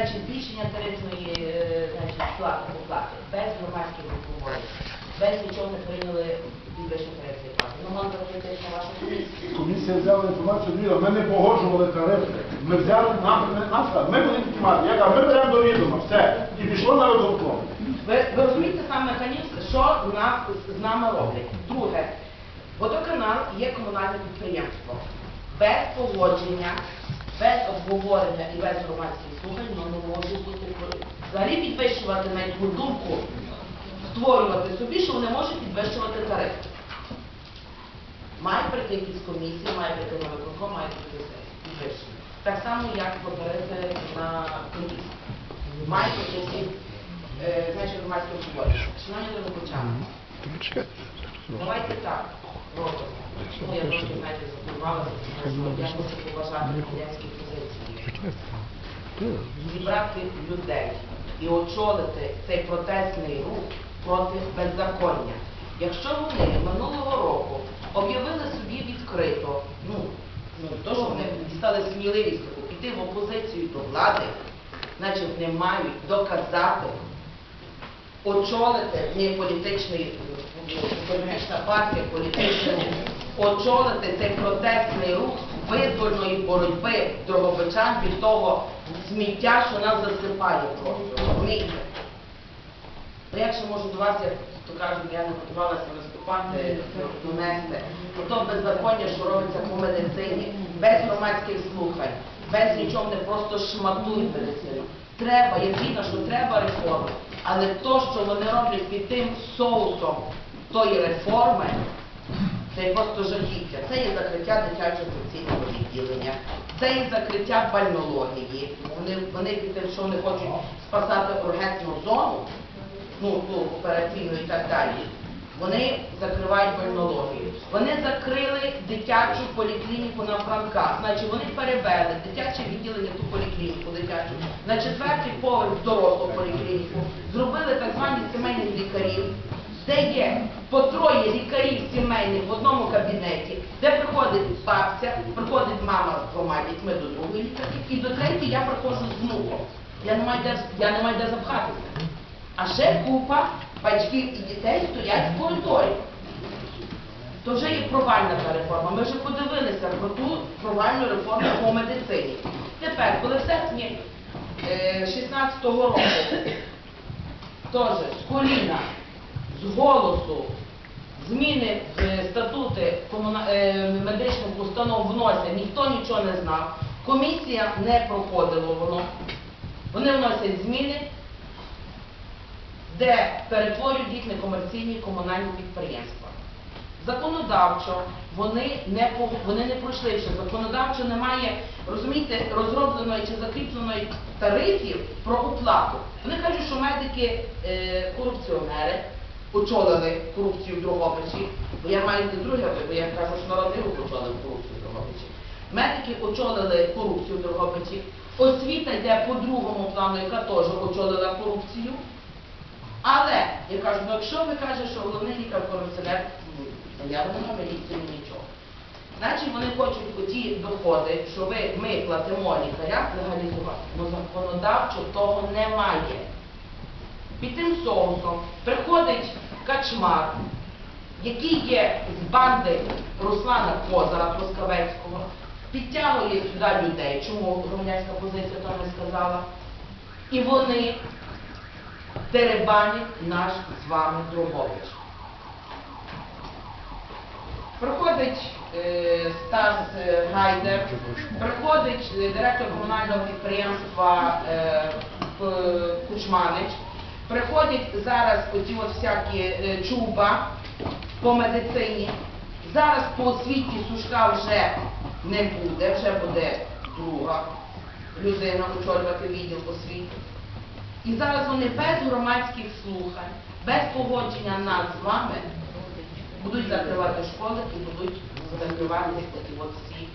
значить, збільшення тарифної е, плати оплати без громадських обговорень, без нічого не прийняли підвищення тарифної плати. Ну, вам закрити на вашу комісію. Комісія взяла інформацію, Ліла, ми не погоджували тарифи. Ми взяли нам, ми, нам сказали, ми будемо піднімати. Я кажу, ми беремо до відома, все. І пішло на виконком. Ви, ви розумієте сам механізм, що у нас з нами роблять? Друге, водоканал є комунальне підприємство. Без погодження, без обговорення і без громадських слухань воно не може бути взагалі підвищувати навіть ту думку, створювати собі, що вони можуть підвищувати тариф. Має прийти якісь комісії, має прийти на виконком, має прийти підвищення. Так само, як попередити на комісії. Має прийти всі е, значить, громадські обговорення. Шановні депутати, давайте так я трошки, знаєте, запурвалася, я хочу поважати студентські позиції. Зібрати людей і очолити цей протестний рух проти беззаконня. Якщо вони минулого року об'явили собі відкрито, ну, ну то, що вони дістали сміливість таку піти в опозицію до влади, значить вони мають доказати, очолити не політична партія, політичний очолити цей протестний рух визвольної боротьби дрогобичан від того сміття, що нас засипає просто. Розумієте? Ну як ще можу до вас, як то кажуть, я не готувалася виступати, донести, то беззаконня, що робиться по медицині, без громадських слухань, без нічого, не просто шматують медицину. Треба, я згідна, що треба реформи, але то, що вони роблять під тим соусом тої реформи, це просто жахіття. Це є закриття дитячого інфекційного відділення, це є закриття бальнології. Вони, вони тим, що вони хочуть спасати ургентну зону, ну, ту операційну і так далі. Вони закривають больнологію. Вони закрили дитячу поліклініку на Франках. Значить, вони перевели дитяче відділення ту поліклініку дитячу на четвертий поверх дорослу поліклініку. Зробили так звані сімейних лікарів, де є по троє лікарів сімейних в одному кабінеті, де приходить бабця, приходить мама з двома дітьми до другої лікарки, і до третьої я приходжу з внуком. Я не маю де, я не маю де запхатися. А ще купа батьків і дітей стоять в коридорі. То вже є провальна та реформа. Ми вже подивилися про ту провальну реформу по медицині. Тепер, коли в серпні е, 16-го року теж з коліна, з голосу, зміни в статути е, медичних установ вносять, ніхто нічого не знав. Комісія не проходила воно. Вони вносять зміни, де перетворюють їх на комунальні підприємства. Законодавчо вони не вони не пройшли ще. Законодавчо немає, розумієте, розробленої чи закріпленої тарифів про оплату. Вони кажуть, що медики е, корупціонери очолили корупцію в Дрогобичі, бо я маю не друге, бо я кажу, що народний рух очолив корупцію в Дрогобичі. Медики очолили корупцію в Дрогобичі. Освіта йде по другому плану, яка теж очолила корупцію. Але я кажу, ну якщо ви кажете, що головний лікар корупціонер, ну, заяви на міліцію нічого. Значить вони хочуть ті доходи, що ви, ми платимо лікарям легалізувати. Ну законодавчо того немає. Під тим соусом приходить качмар, який є з банди Руслана Козара Трускавецького, підтягує сюди людей, чому громадянська позиція там не сказала. І вони деребанять наш з вами Дрогобич. Приходить е, Стас е, Гайдер, приходить е, директор комунального підприємства е, Кучманич, приходять зараз оці от всякі е, чуба по медицині. Зараз по освіті Сушка вже не буде, вже буде друга людина очолювати відділ освіти. І зараз вони без громадських слухань, без погодження нас з вами будуть закривати школи і будуть закривати от всі